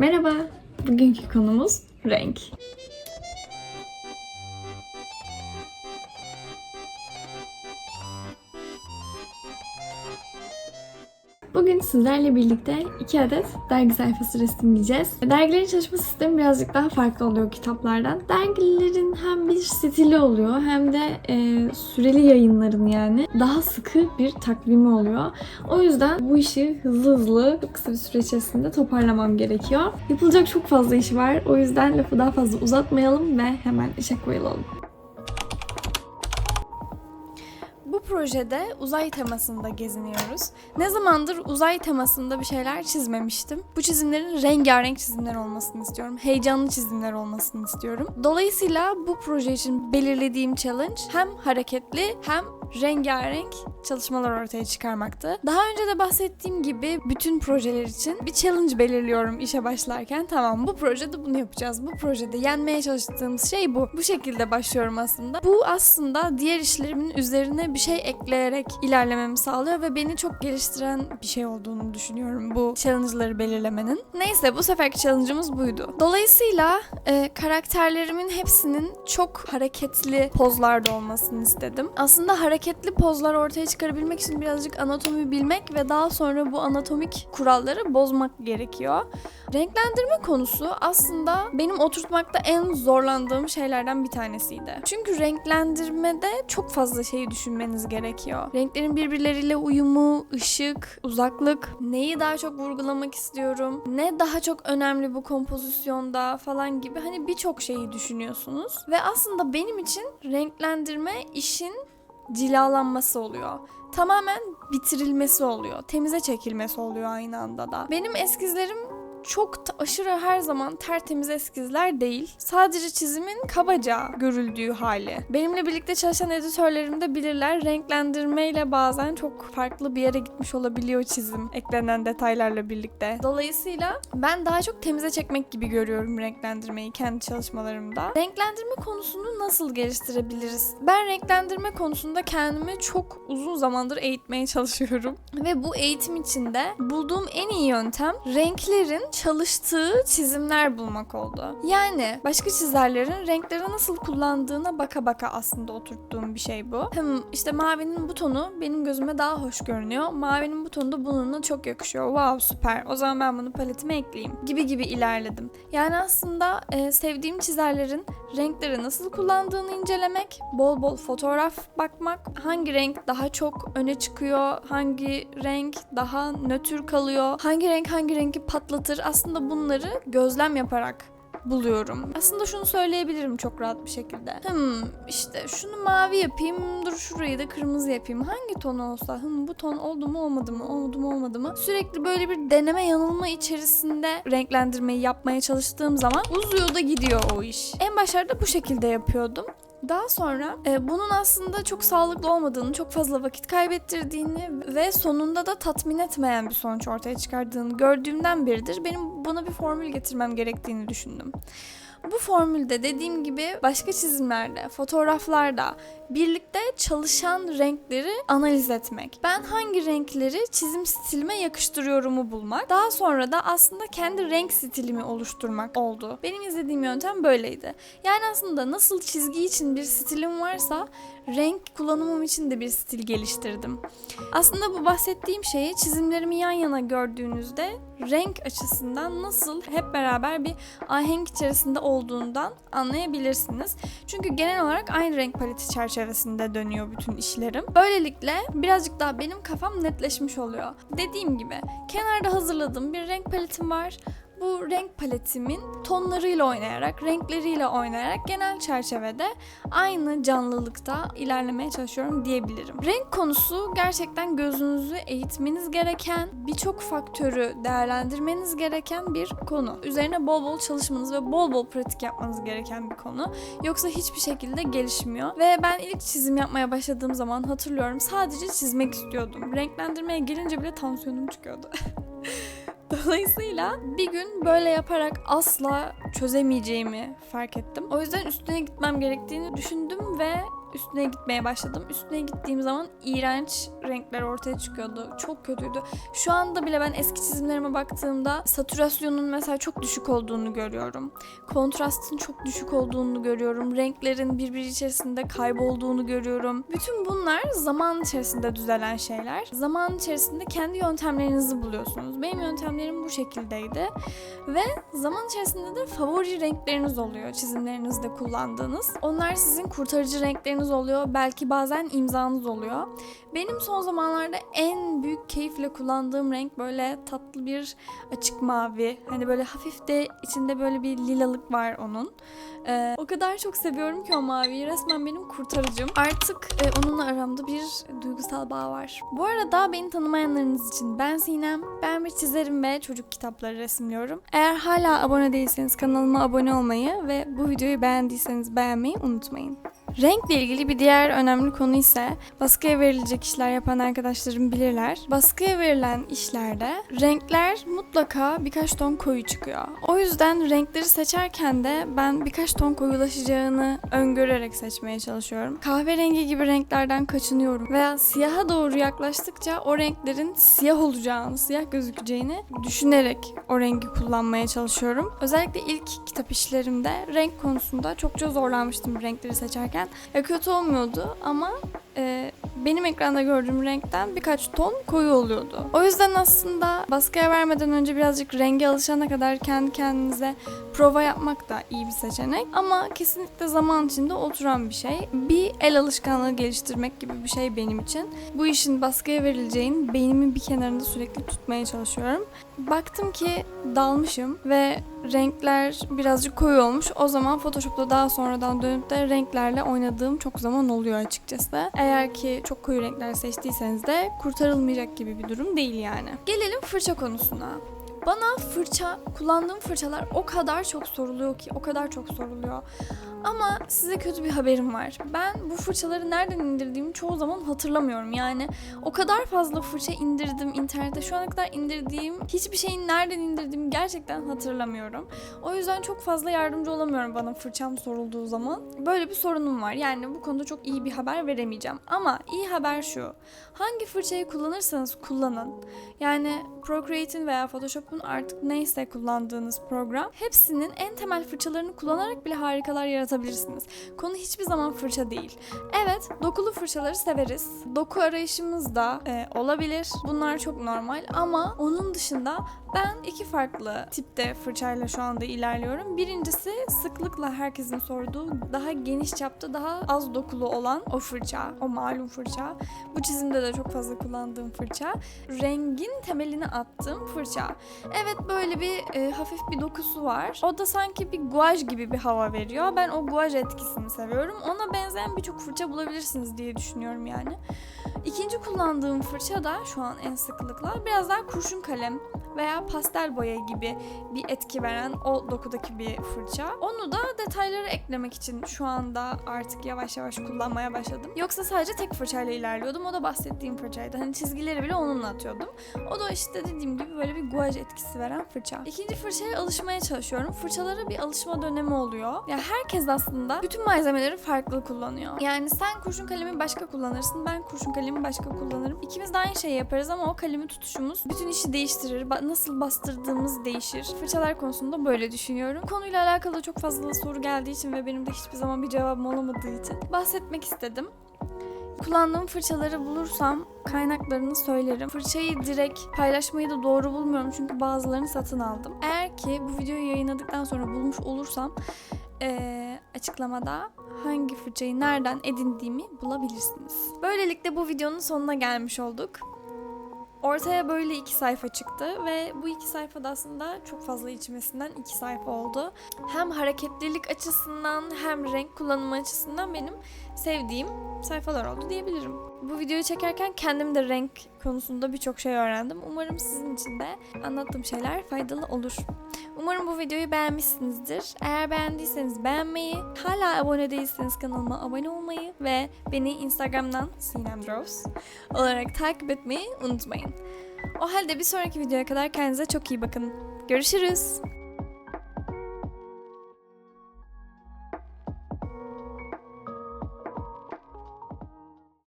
Merhaba, bugünkü konumuz renk. Bugün sizlerle birlikte iki adet dergi sayfası resimleyeceğiz. Dergilerin çalışma sistemi birazcık daha farklı oluyor kitaplardan. Dergilerin hem bir stili oluyor hem de e, süreli yayınların yani daha sıkı bir takvimi oluyor. O yüzden bu işi hızlı hızlı çok kısa bir süre içerisinde toparlamam gerekiyor. Yapılacak çok fazla iş var. O yüzden lafı daha fazla uzatmayalım ve hemen işe koyulalım. Bu projede uzay temasında geziniyoruz. Ne zamandır uzay temasında bir şeyler çizmemiştim. Bu çizimlerin rengarenk çizimler olmasını istiyorum. Heyecanlı çizimler olmasını istiyorum. Dolayısıyla bu proje için belirlediğim challenge hem hareketli hem rengarenk çalışmalar ortaya çıkarmaktı. Daha önce de bahsettiğim gibi bütün projeler için bir challenge belirliyorum işe başlarken. Tamam bu projede bunu yapacağız. Bu projede yenmeye çalıştığımız şey bu. Bu şekilde başlıyorum aslında. Bu aslında diğer işlerimin üzerine bir şey ekleyerek ilerlememi sağlıyor ve beni çok geliştiren bir şey olduğunu düşünüyorum bu challenge'ları belirlemenin. Neyse bu seferki challenge'ımız buydu. Dolayısıyla e, karakterlerimin hepsinin çok hareketli pozlarda olmasını istedim. Aslında hareketli pozlar ortaya çıkarabilmek için birazcık anatomi bilmek ve daha sonra bu anatomik kuralları bozmak gerekiyor. Renklendirme konusu aslında benim oturtmakta en zorlandığım şeylerden bir tanesiydi. Çünkü renklendirmede çok fazla şeyi düşünmeniz gerekiyor. Renklerin birbirleriyle uyumu, ışık, uzaklık, neyi daha çok vurgulamak istiyorum, ne daha çok önemli bu kompozisyonda falan gibi hani birçok şeyi düşünüyorsunuz. Ve aslında benim için renklendirme işin cilalanması oluyor. Tamamen bitirilmesi oluyor. Temize çekilmesi oluyor aynı anda da. Benim eskizlerim çok aşırı her zaman tertemiz eskizler değil. Sadece çizimin kabaca görüldüğü hali. Benimle birlikte çalışan editörlerim de bilirler. Renklendirmeyle bazen çok farklı bir yere gitmiş olabiliyor çizim eklenen detaylarla birlikte. Dolayısıyla ben daha çok temize çekmek gibi görüyorum renklendirmeyi kendi çalışmalarımda. Renklendirme konusunu nasıl geliştirebiliriz? Ben renklendirme konusunda kendimi çok uzun zamandır eğitmeye çalışıyorum. Ve bu eğitim içinde bulduğum en iyi yöntem renklerin çalıştığı çizimler bulmak oldu. Yani başka çizerlerin renkleri nasıl kullandığına baka baka aslında oturttuğum bir şey bu. Hem işte mavinin bu tonu benim gözüme daha hoş görünüyor. Mavinin bu tonu da bununla çok yakışıyor. Wow süper. O zaman ben bunu paletime ekleyeyim. Gibi gibi ilerledim. Yani aslında e, sevdiğim çizerlerin renkleri nasıl kullandığını incelemek, bol bol fotoğraf bakmak, hangi renk daha çok öne çıkıyor, hangi renk daha nötr kalıyor, hangi renk hangi rengi patlatır aslında bunları gözlem yaparak buluyorum. Aslında şunu söyleyebilirim çok rahat bir şekilde. Hmm işte şunu mavi yapayım, dur şurayı da kırmızı yapayım. Hangi ton olsa, hmm bu ton oldu mu olmadı mı, oldu mu olmadı mı? Sürekli böyle bir deneme yanılma içerisinde renklendirmeyi yapmaya çalıştığım zaman uzuyor da gidiyor o iş. En başlarda bu şekilde yapıyordum. Daha sonra e, bunun aslında çok sağlıklı olmadığını, çok fazla vakit kaybettirdiğini ve sonunda da tatmin etmeyen bir sonuç ortaya çıkardığını gördüğümden beridir benim buna bir formül getirmem gerektiğini düşündüm. Bu formülde dediğim gibi başka çizimlerde, fotoğraflarda birlikte çalışan renkleri analiz etmek. Ben hangi renkleri çizim stilime yakıştırıyorumu bulmak. Daha sonra da aslında kendi renk stilimi oluşturmak oldu. Benim izlediğim yöntem böyleydi. Yani aslında nasıl çizgi için bir stilim varsa renk kullanımım için de bir stil geliştirdim. Aslında bu bahsettiğim şeyi çizimlerimi yan yana gördüğünüzde renk açısından nasıl hep beraber bir ahenk içerisinde olduğundan anlayabilirsiniz. Çünkü genel olarak aynı renk paleti çerçevesinde dönüyor bütün işlerim. Böylelikle birazcık daha benim kafam netleşmiş oluyor. Dediğim gibi kenarda hazırladığım bir renk paletim var bu renk paletimin tonlarıyla oynayarak, renkleriyle oynayarak genel çerçevede aynı canlılıkta ilerlemeye çalışıyorum diyebilirim. Renk konusu gerçekten gözünüzü eğitmeniz gereken, birçok faktörü değerlendirmeniz gereken bir konu. Üzerine bol bol çalışmanız ve bol bol pratik yapmanız gereken bir konu. Yoksa hiçbir şekilde gelişmiyor. Ve ben ilk çizim yapmaya başladığım zaman hatırlıyorum sadece çizmek istiyordum. Renklendirmeye gelince bile tansiyonum çıkıyordu. Dolayısıyla bir gün böyle yaparak asla çözemeyeceğimi fark ettim. O yüzden üstüne gitmem gerektiğini düşündüm ve üstüne gitmeye başladım. Üstüne gittiğim zaman iğrenç renkler ortaya çıkıyordu. Çok kötüydü. Şu anda bile ben eski çizimlerime baktığımda satürasyonun mesela çok düşük olduğunu görüyorum. Kontrastın çok düşük olduğunu görüyorum. Renklerin birbiri içerisinde kaybolduğunu görüyorum. Bütün bunlar zaman içerisinde düzelen şeyler. Zaman içerisinde kendi yöntemlerinizi buluyorsunuz. Benim yöntemlerim bu şekildeydi. Ve zaman içerisinde de favori renkleriniz oluyor çizimlerinizde kullandığınız. Onlar sizin kurtarıcı renkleriniz oluyor. Belki bazen imzanız oluyor. Benim son zamanlarda en büyük keyifle kullandığım renk böyle tatlı bir açık mavi. Hani böyle hafif de içinde böyle bir lilalık var onun. Ee, o kadar çok seviyorum ki o maviyi. Resmen benim kurtarıcım. Artık e, onunla aramda bir duygusal bağ var. Bu arada beni tanımayanlarınız için ben Sinem. Ben bir çizerim ve çocuk kitapları resimliyorum. Eğer hala abone değilseniz kanalıma abone olmayı ve bu videoyu beğendiyseniz beğenmeyi unutmayın. Renkle ilgili bir diğer önemli konu ise baskıya verilecek işler yapan arkadaşlarım bilirler. Baskıya verilen işlerde renkler mutlaka birkaç ton koyu çıkıyor. O yüzden renkleri seçerken de ben birkaç ton koyulaşacağını öngörerek seçmeye çalışıyorum. Kahverengi gibi renklerden kaçınıyorum veya siyaha doğru yaklaştıkça o renklerin siyah olacağını, siyah gözükeceğini düşünerek o rengi kullanmaya çalışıyorum. Özellikle ilk kitap işlerimde renk konusunda çokça zorlanmıştım renkleri seçerken. Ya kötü olmuyordu ama e, benim ekranda gördüğüm renkten birkaç ton koyu oluyordu. O yüzden aslında baskıya vermeden önce birazcık renge alışana kadar kendi kendinize prova yapmak da iyi bir seçenek. Ama kesinlikle zaman içinde oturan bir şey. Bir el alışkanlığı geliştirmek gibi bir şey benim için. Bu işin baskıya verileceğini beynimin bir kenarında sürekli tutmaya çalışıyorum. Baktım ki dalmışım ve renkler birazcık koyu olmuş. O zaman Photoshop'ta daha sonradan dönüp de renklerle oynadığım çok zaman oluyor açıkçası. Eğer ki çok koyu renkler seçtiyseniz de kurtarılmayacak gibi bir durum değil yani. Gelelim fırça konusuna. Bana fırça, kullandığım fırçalar o kadar çok soruluyor ki, o kadar çok soruluyor. Ama size kötü bir haberim var. Ben bu fırçaları nereden indirdiğimi çoğu zaman hatırlamıyorum. Yani o kadar fazla fırça indirdim internette. Şu ana kadar indirdiğim hiçbir şeyin nereden indirdiğimi gerçekten hatırlamıyorum. O yüzden çok fazla yardımcı olamıyorum bana fırçam sorulduğu zaman. Böyle bir sorunum var. Yani bu konuda çok iyi bir haber veremeyeceğim. Ama iyi haber şu. Hangi fırçayı kullanırsanız kullanın. Yani Procreate'in veya Photoshop'un artık neyse kullandığınız program hepsinin en temel fırçalarını kullanarak bile harikalar yaratabilirsiniz. Konu hiçbir zaman fırça değil. Evet, dokulu fırçaları severiz. Doku arayışımız da e, olabilir. Bunlar çok normal ama onun dışında ben iki farklı tipte fırçayla şu anda ilerliyorum. Birincisi sıklıkla herkesin sorduğu daha geniş çapta daha az dokulu olan o fırça, o malum fırça. Bu çizimde de çok fazla kullandığım fırça. Rengin temelini attığım fırça. Evet böyle bir e, hafif bir dokusu var. O da sanki bir guaj gibi bir hava veriyor. Ben o guaj etkisini seviyorum. Ona benzeyen birçok fırça bulabilirsiniz diye düşünüyorum yani. İkinci kullandığım fırça da şu an en sıklıkla biraz daha kurşun kalem veya pastel boya gibi bir etki veren o dokudaki bir fırça. Onu da detayları eklemek için şu anda artık yavaş yavaş kullanmaya başladım. Yoksa sadece tek fırçayla ilerliyordum. O da bahsettiğim fırçaydı. Hani çizgileri bile onunla atıyordum. O da işte dediğim gibi böyle bir guaj etkisi veren fırça. İkinci fırçaya alışmaya çalışıyorum. Fırçalara bir alışma dönemi oluyor. Ya herkes aslında bütün malzemeleri farklı kullanıyor. Yani sen kurşun kalemi başka kullanırsın. Ben kurşun kalemi başka kullanırım. İkimiz de aynı şeyi yaparız ama o kalemi tutuşumuz bütün işi değiştirir. Ba- Nasıl bastırdığımız değişir. Fırçalar konusunda böyle düşünüyorum. Konuyla alakalı çok fazla soru geldiği için ve benim de hiçbir zaman bir cevabım olamadığı için bahsetmek istedim. Kullandığım fırçaları bulursam kaynaklarını söylerim. Fırçayı direkt paylaşmayı da doğru bulmuyorum çünkü bazılarını satın aldım. Eğer ki bu videoyu yayınladıktan sonra bulmuş olursam eee, açıklamada hangi fırçayı nereden edindiğimi bulabilirsiniz. Böylelikle bu videonun sonuna gelmiş olduk. Ortaya böyle iki sayfa çıktı ve bu iki sayfada aslında çok fazla içmesinden iki sayfa oldu. Hem hareketlilik açısından hem renk kullanımı açısından benim sevdiğim sayfalar oldu diyebilirim. Bu videoyu çekerken kendim de renk konusunda birçok şey öğrendim. Umarım sizin için de anlattığım şeyler faydalı olur. Umarım bu videoyu beğenmişsinizdir. Eğer beğendiyseniz beğenmeyi, hala abone değilseniz kanalıma abone olmayı ve beni Instagram'dan Sinem Draws olarak takip etmeyi unutmayın. O halde bir sonraki videoya kadar kendinize çok iyi bakın. Görüşürüz.